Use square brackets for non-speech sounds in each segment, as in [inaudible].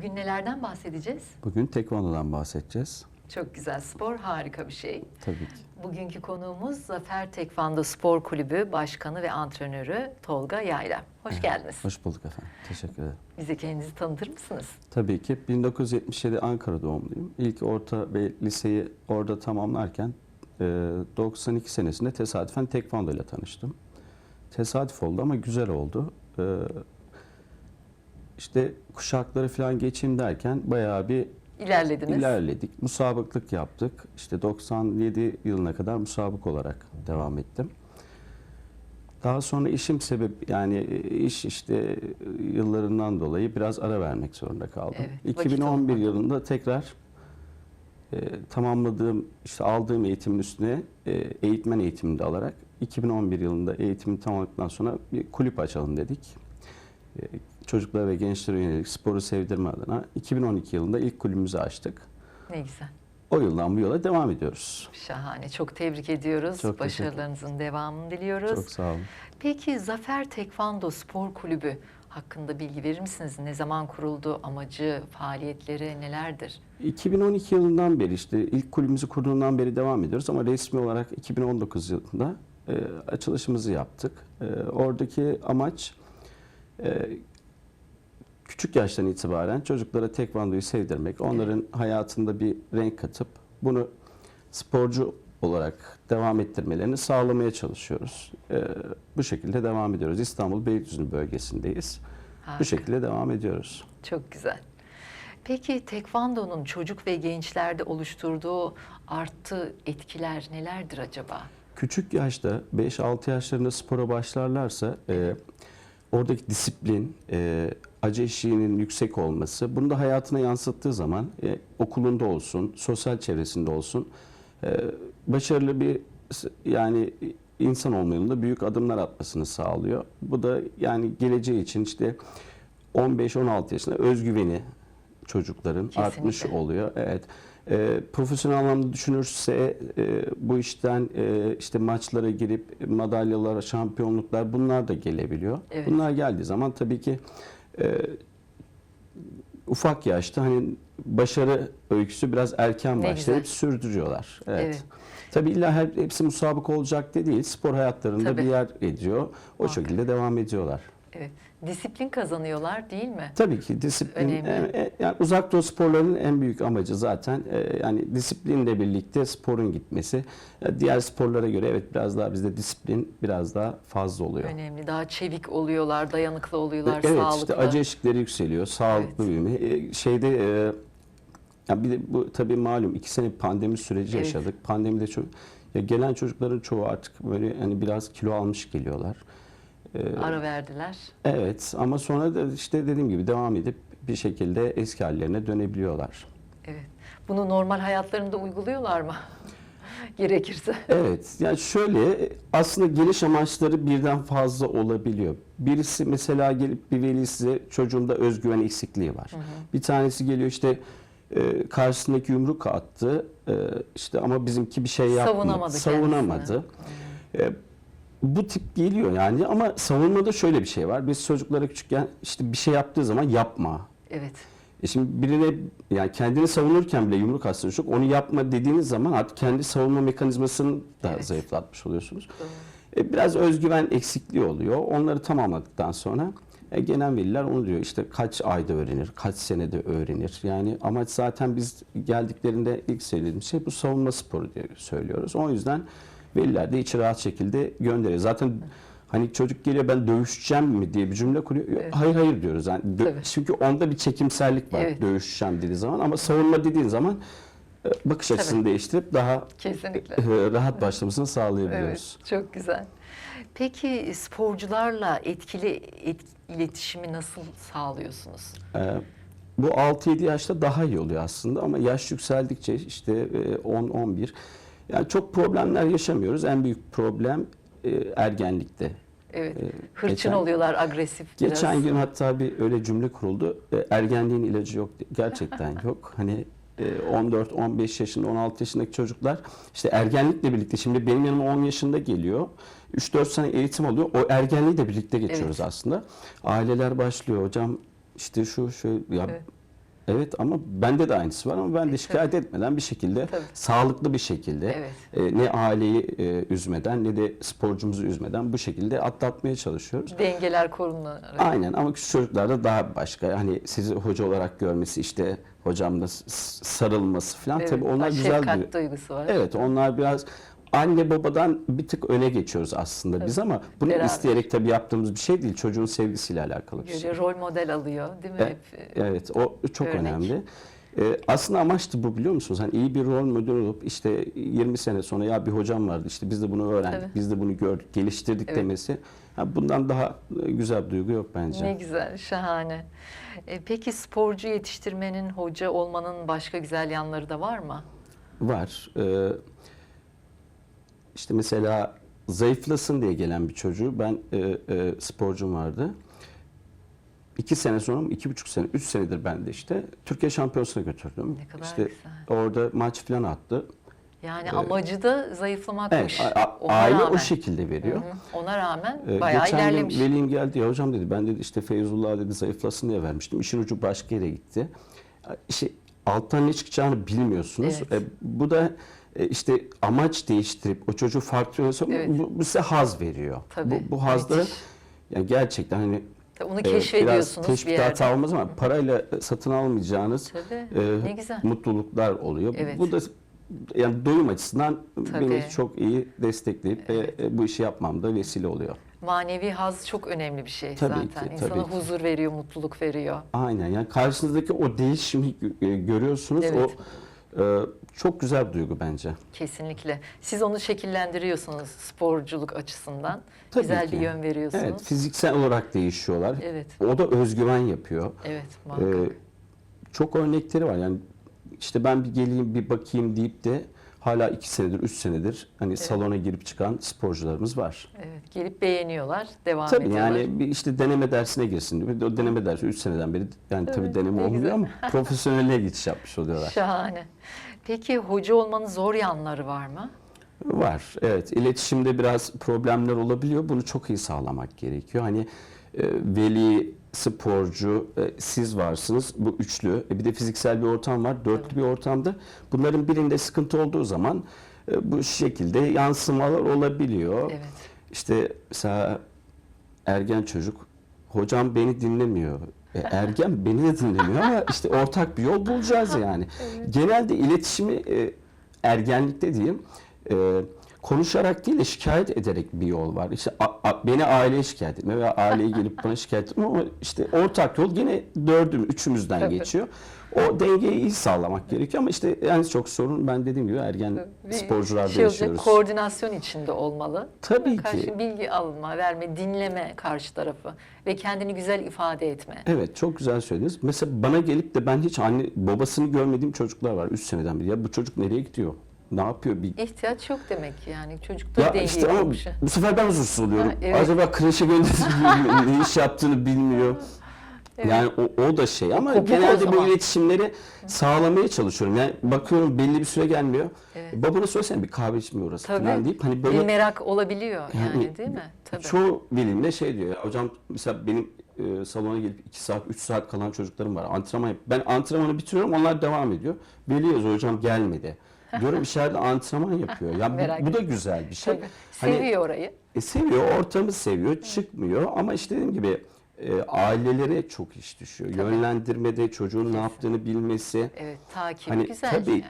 Bugün nelerden bahsedeceğiz? Bugün tekvandodan bahsedeceğiz. Çok güzel spor, harika bir şey. Tabii ki. Bugünkü konuğumuz Zafer Tekvando Spor Kulübü Başkanı ve Antrenörü Tolga Yayla. Hoş geldiniz. Hoş bulduk efendim. Teşekkür ederim. Bize kendinizi tanıtır mısınız? Tabii ki 1977 Ankara doğumluyum. İlk orta ve liseyi orada tamamlarken e, 92 senesinde tesadüfen tekvando ile tanıştım. Tesadüf oldu ama güzel oldu. E, işte kuşakları falan geçeyim derken bayağı bir İlerlediniz. ilerledik. Musabıklık yaptık. İşte 97 yılına kadar musabık olarak devam ettim. Daha sonra işim sebep yani iş işte yıllarından dolayı biraz ara vermek zorunda kaldım. Evet, vakit 2011 olmadı. yılında tekrar e, tamamladığım işte aldığım eğitimin üstüne e, eğitmen eğitimini de alarak 2011 yılında eğitimi tamamladıktan sonra bir kulüp açalım dedik. E, çocuklara ve gençlere yönelik sporu sevdirme adına 2012 yılında ilk kulübümüzü açtık. Ne güzel. O yıldan bu yola devam ediyoruz. Şahane. Çok tebrik ediyoruz. Çok Başarılarınızın devamını diliyoruz. Çok sağ olun. Peki Zafer Tekvando Spor Kulübü hakkında bilgi verir misiniz? Ne zaman kuruldu? Amacı, faaliyetleri nelerdir? 2012 yılından beri işte ilk kulübümüzü kurduğundan beri devam ediyoruz ama resmi olarak 2019 yılında e, açılışımızı yaptık. E, oradaki amaç e, küçük yaştan itibaren çocuklara tekvandoyu sevdirmek, onların hayatında bir renk katıp bunu sporcu olarak devam ettirmelerini sağlamaya çalışıyoruz. E, bu şekilde devam ediyoruz. İstanbul Beylikdüzü bölgesindeyiz. Harika. Bu şekilde devam ediyoruz. Çok güzel. Peki tekvandonun çocuk ve gençlerde oluşturduğu artı etkiler nelerdir acaba? Küçük yaşta 5-6 yaşlarında spora başlarlarsa e, oradaki disiplin, e, acı eşiğinin yüksek olması, bunu da hayatına yansıttığı zaman e, okulunda olsun, sosyal çevresinde olsun e, başarılı bir yani insan olma yolunda büyük adımlar atmasını sağlıyor. Bu da yani geleceği için işte 15-16 yaşında özgüveni çocukların Kesinlikle. artmış oluyor. Evet. E, profesyonel anlamda düşünürse e, bu işten e, işte maçlara girip madalyalar, şampiyonluklar bunlar da gelebiliyor. Evet. Bunlar geldiği zaman tabii ki e, ufak yaşta hani başarı öyküsü biraz erken başlayıp sürdürüyorlar. Evet. Evet. Tabii illa her, hepsi musabık olacak de değil. Spor hayatlarında Tabii. bir yer ediyor. O Muhakkak. şekilde devam ediyorlar. Evet. Disiplin kazanıyorlar değil mi? Tabii ki disiplin Önemli. e, e, yani uzak doğu sporlarının en büyük amacı zaten e, yani disiplinle birlikte sporun gitmesi. E, diğer sporlara göre evet biraz daha bizde disiplin biraz daha fazla oluyor. Önemli. Daha çevik oluyorlar, dayanıklı oluyorlar, evet sağlıklı. işte acı eşikleri yükseliyor, sağlıklı Evet. büyüme. E, şeyde e, ya bir de bu tabii malum iki sene pandemi süreci Evet. yaşadık. Pandemide çok ya gelen çocukların çoğu artık böyle hani biraz kilo almış geliyorlar. E, Ara verdiler. Evet ama sonra da işte dediğim gibi devam edip bir şekilde eski hallerine dönebiliyorlar. Evet. Bunu normal hayatlarında uyguluyorlar mı? [laughs] Gerekirse. Evet yani şöyle aslında geliş amaçları birden fazla olabiliyor. Birisi mesela gelip bir veli size çocuğumda özgüven eksikliği var. Bir tanesi geliyor işte e, karşısındaki yumruk attı e, işte ama bizimki bir şey yapmadı. Savunamadı Savunamadı. E, bu tip geliyor yani ama savunmada şöyle bir şey var. Biz çocuklara küçükken işte bir şey yaptığı zaman yapma. Evet. E şimdi birine yani kendini savunurken bile yumruk atsa çok onu yapma dediğiniz zaman artık kendi savunma mekanizmasını da Evet. zayıflatmış oluyorsunuz. Doğru. E, biraz özgüven eksikliği oluyor. Onları tamamladıktan sonra e, genel veliler onu diyor işte kaç ayda öğrenir, kaç senede öğrenir. Yani amaç zaten biz geldiklerinde ilk söylediğimiz şey bu savunma sporu diye söylüyoruz. O yüzden veliler de içi rahat şekilde gönderiyor. Zaten hani çocuk geliyor ben dövüşeceğim mi diye bir cümle kuruyor. Evet. Hayır hayır diyoruz. Yani dö- Tabii. çünkü onda bir çekimsellik var Evet. dövüşeceğim dediği zaman ama savunma dediğin zaman e, bakış açısını Tabii. değiştirip daha Kesinlikle. e, rahat başlamasını sağlayabiliyoruz. Evet, çok güzel. Peki sporcularla etkili et- iletişimi nasıl sağlıyorsunuz? Ee, bu 6-7 yaşta daha iyi oluyor aslında ama yaş yükseldikçe işte e, 10-11 yani çok problemler yaşamıyoruz. En büyük problem e, ergenlikte. Evet. Ee, Hırçın geçen- oluyorlar, agresif biraz. Geçen gün hatta bir öyle cümle kuruldu. E, Ergenliğin ilacı yok. Gerçekten [laughs] yok. Hani e, 14-15 yaşında, 16 yaşındaki çocuklar işte ergenlikle birlikte şimdi benim yanıma 10 yaşında geliyor. 3-4 sene eğitim alıyor. O ergenliği de birlikte geçiyoruz Evet. aslında. Aileler başlıyor. Hocam işte şu şu ya Evet. Evet ama bende de aynısı var ama ben de şikayet etmeden bir şekilde Tabii. sağlıklı bir şekilde Evet. e, ne aileyi e, üzmeden ne de sporcumuzu üzmeden bu şekilde atlatmaya çalışıyoruz. Dengeler korunarak. Aynen ama küçük çocuklarda daha başka. Hani sizi hoca olarak görmesi işte hocamla sarılması falan Evet, tabii onlar güzel bir duygusu var. Evet onlar biraz anne babadan bir tık öne geçiyoruz aslında biz ama bunu Beraber. isteyerek tabii yaptığımız bir şey değil. Çocuğun sevgisiyle alakalı bir şey. Rol model alıyor değil mi? E- Hep, e, Evet o çok Örnek. önemli. Ee, aslında amaç da bu biliyor musunuz? Hani iyi bir rol model olup işte 20 sene sonra ya bir hocam vardı işte biz de bunu öğrendik, Tabii. biz de bunu gördük, geliştirdik Evet. demesi. Ha, bundan daha e, güzel bir duygu yok bence. Ne güzel, şahane. E, peki sporcu yetiştirmenin, hoca olmanın başka güzel yanları da var mı? Var. Ee, işte mesela zayıflasın diye gelen bir çocuğu ben e, e, sporcum vardı. İki sene sonra, mı, iki buçuk sene, üç senedir ben de işte Türkiye şampiyonasına götürdüm. Ne kadar işte güzel. orada maç falan attı. Yani amacı da zayıflamakmış. Evet, a- Ona aile rağmen. o şekilde veriyor. Hı hı. Ona rağmen Ee, bayağı Geçen ilerlemiş. gün velim geldi ya hocam dedi ben dedi işte Feyzullah dedi zayıflasın diye vermiştim. İşin ucu başka yere gitti. İşte alttan ne çıkacağını bilmiyorsunuz. Evet. E, bu da işte amaç değiştirip o çocuğu farklı yöne sokmak, Evet. bu, bu size haz veriyor. Tabii, Bu, bu hazda yani gerçekten hani Tabii Onu e, biraz keşfediyorsunuz bir yerde. hata olmaz ama parayla satın almayacağınız Tabii, e, ne güzel. mutluluklar oluyor. Evet. Bu da yani doyum açısından Tabii. beni çok iyi destekleyip ve e, bu işi yapmamda vesile oluyor. Manevi haz çok önemli bir şey Tabii zaten. ki, İnsana tabii ki. huzur veriyor, mutluluk veriyor. Aynen yani karşınızdaki o değişimi e, görüyorsunuz. Evet. O e, çok güzel bir duygu bence. Kesinlikle. Siz onu şekillendiriyorsunuz sporculuk açısından. Tabii Güzel ki. bir yön veriyorsunuz. Evet, fiziksel olarak değişiyorlar. Evet. O da özgüven yapıyor. Evet, E, muhakkak. çok örnekleri var. Yani işte ben bir geleyim bir bakayım deyip de hala iki senedir, üç senedir hani salona girip çıkan sporcularımız var. Evet, gelip beğeniyorlar, devam Tabii ediyorlar. yani bir işte deneme dersine girsin. O deneme dersi 3 seneden beri yani tabii Evet, deneme ne olmuyor güzel. ama profesyonelliğe geçiş yapmış oluyorlar. Şahane. Peki hoca olmanın zor yanları var mı? Var. Evet. İletişimde biraz problemler olabiliyor. Bunu çok iyi sağlamak gerekiyor. Hani e, veli, sporcu, e, siz varsınız. Bu üçlü. E, bir de fiziksel bir ortam var. Dörtlü bir ortamda. Bunların birinde sıkıntı olduğu zaman e, bu şekilde yansımalar olabiliyor. Evet. İşte mesela ergen çocuk hocam beni dinlemiyor. E, ergen [laughs] beni de dinlemiyor ama işte ortak bir yol bulacağız yani. Genelde iletişimi e, ergenlikte diyeyim e, konuşarak değil de şikayet ederek bir yol var. İşte a- a- beni aileye şikayet etme veya aileyi [laughs] gelip bana şikayet etme ama işte ortak yol yine dördüm, üçümüzden Tabii. geçiyor. O dengeyi iyi sağlamak gerekiyor ama işte en çok sorun ben dediğim gibi ergen Bir sporcularda şey olacak, yaşıyoruz. koordinasyon içinde olmalı. Tabii Karşı ki. bilgi alma, verme, dinleme karşı tarafı ve kendini güzel ifade etme. Evet çok güzel söylediniz. Mesela bana gelip de ben hiç anne babasını görmediğim çocuklar var 3 seneden beri. Ya bu çocuk nereye gidiyor? Ne yapıyor? Bir... İhtiyaç yok demek ki yani. Çocukta Ya dengeyi işte ama bu sefer ben huzursuz oluyorum. Ha, evet. Acaba kreşe gönderdi mi? [laughs] ne iş yaptığını bilmiyor. Yani o, o da şey ama kopuk genelde bu iletişimleri sağlamaya çalışıyorum. Yani bakıyorum belli bir süre gelmiyor. Evet. E, babana söylesene bir kahve içmiyor orası Tabii. falan deyip hani Bir böyle merak olabiliyor yani, Yani değil mi? Tabii. Çoğu velimle şey diyor ya hocam mesela benim e, salona gelip 2 saat 3 saat kalan çocuklarım var. Antrenman yap. Ben antrenmanı bitiriyorum onlar devam ediyor. Veli yazıyor hocam gelmedi. Diyorum içeride antrenman yapıyor. Ya bu, bu da güzel bir şey. Tabii. Hani, Seviyor orayı. e, seviyor, ortamı seviyor, çıkmıyor ama işte dediğim gibi e, ailelere çok iş düşüyor. Tabii. Yönlendirmede çocuğun ne yaptığını bilmesi. Evet, takibi Hani güzel tabii yani.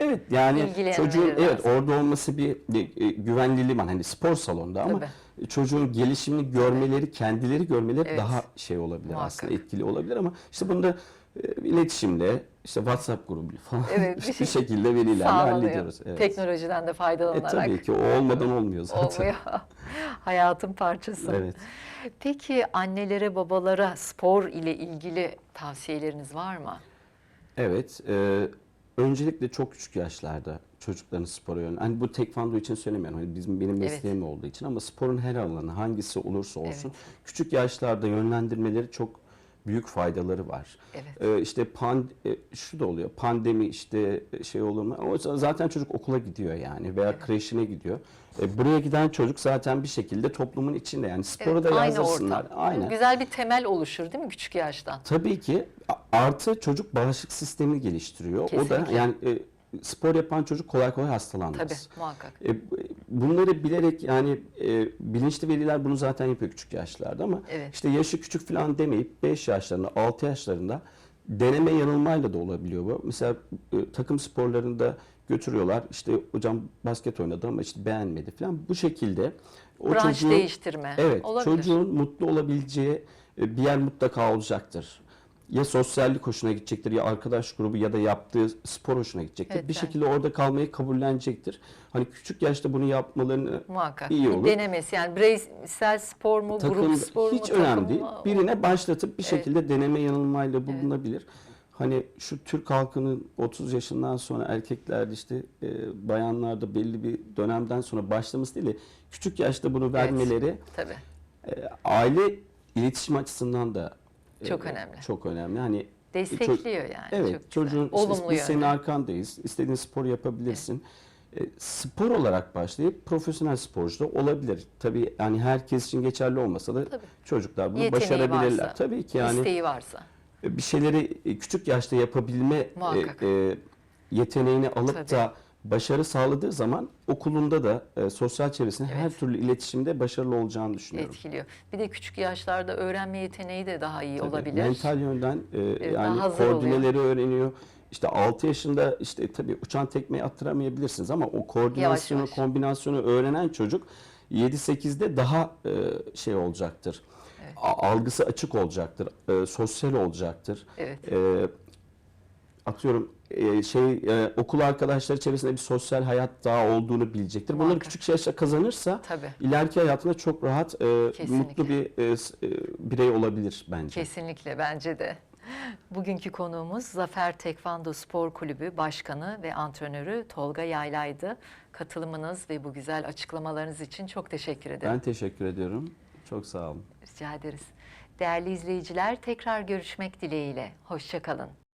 Evet yani çocuğun evet lazım. orada olması bir, e, güvenli liman hani spor salonunda ama Tabii. çocuğun gelişimini görmeleri, kendileri görmeleri Evet. daha şey olabilir Muhakkak. aslında etkili olabilir ama işte bunu da e, iletişimle işte WhatsApp grubu falan Evet, [laughs] bir bir şekilde velilerle Sağlanıyor. hallediyoruz. Evet. Teknolojiden de E, faydalanarak. tabii ki o olmadan olmuyor zaten. Olmuyor. [laughs] Hayatın parçası. Evet. Peki annelere, babalara spor ile ilgili tavsiyeleriniz var mı? Evet. e, öncelikle çok küçük yaşlarda çocukların spora yönlen. Hani bu tekvando için söylemiyorum. Hani bizim benim Evet. mesleğim olduğu için ama sporun her alanı hangisi olursa olsun küçük yaşlarda yönlendirmeleri çok büyük faydaları var. Evet. Ee, işte pan, e, şu da oluyor. Pandemi işte şey olur mu? O zaten çocuk okula gidiyor yani veya kreşine gidiyor. E, buraya giden çocuk zaten bir şekilde toplumun içinde yani sporu Evet, da aynı yazdırsınlar. ortam. Aynen. Güzel bir temel oluşur değil mi küçük yaştan? Tabii ki artı çocuk bağışıklık sistemini geliştiriyor. O da Kesinlikle. yani e, spor yapan çocuk kolay kolay hastalanmaz. Tabii muhakkak. E, bu- bunları bilerek yani e, bilinçli veliler bunu zaten yapıyor küçük yaşlarda ama Evet. işte yaşı küçük falan demeyip 5 yaşlarında 6 yaşlarında deneme yanılmayla da olabiliyor bu. Mesela e, takım sporlarında götürüyorlar işte hocam basket oynadı ama işte beğenmedi falan bu şekilde o Branş çocuğun- değiştirme. Evet, Olabilir. çocuğun mutlu olabileceği e, bir yer mutlaka olacaktır. Ya sosyallik hoşuna gidecektir, ya arkadaş grubu ya da yaptığı spor hoşuna gidecektir. Evet, bir ben- şekilde orada kalmayı kabullenecektir. Hani küçük yaşta bunu yapmalarını Muhakkak. iyi Bir olur. denemesi yani bireysel spor mu, takım grup spor mu, hiç önemli değil. mı? Birine başlatıp bir Evet. şekilde deneme yanılmayla bulunabilir. Hani şu Türk halkının 30 yaşından sonra erkeklerde işte e, bayanlarda belli bir dönemden sonra başlaması değil de küçük yaşta bunu vermeleri Tabii. e, aile iletişim açısından da Çok önemli. Çok önemli. Hani Destekliyor yani. Evet, Çok güzel. çocuğun işte Olumlu biz senin arkandayız. İstediğin spor yapabilirsin. E, spor olarak başlayıp profesyonel sporcu da olabilir. Tabii yani herkes için geçerli olmasa da Tabii. çocuklar bunu Yeteneği başarabilirler. varsa, Tabii ki yani İsteği varsa. bir şeyleri e, küçük yaşta yapabilme e, e, yeteneğini alıp Tabii. da başarı sağladığı zaman okulunda da e, sosyal çevresinde her Evet. türlü iletişimde başarılı olacağını düşünüyorum. Etkiliyor. Bir de küçük yaşlarda öğrenme yeteneği de daha iyi Tabii, olabilir. Mental yönden e, daha yani hazır oluyor. koordineleri öğreniyor. İşte 6 yaşında işte tabii uçan tekmeyi attıramayabilirsiniz ama o koordinasyonu, Yavaş yavaş. kombinasyonu öğrenen çocuk 7-8'de daha e, şey olacaktır. A- Algısı açık olacaktır. e, sosyal olacaktır. Evet. E, atıyorum e, şey e, okul arkadaşları çevresinde bir sosyal hayat daha olduğunu bilecektir. Bunları Muhakkak. küçük yaşta kazanırsa Tabii. ileriki hayatında çok rahat e, Kesinlikle. mutlu bir e, e, birey olabilir bence. Kesinlikle bence de. Bugünkü konuğumuz Zafer Tekvando Spor Kulübü Başkanı ve Antrenörü Tolga Yaylay'dı. Katılımınız ve bu güzel açıklamalarınız için çok teşekkür ederim. Ben teşekkür ediyorum. Çok sağ olun. Rica ederiz. Değerli izleyiciler tekrar görüşmek dileğiyle. Hoşçakalın.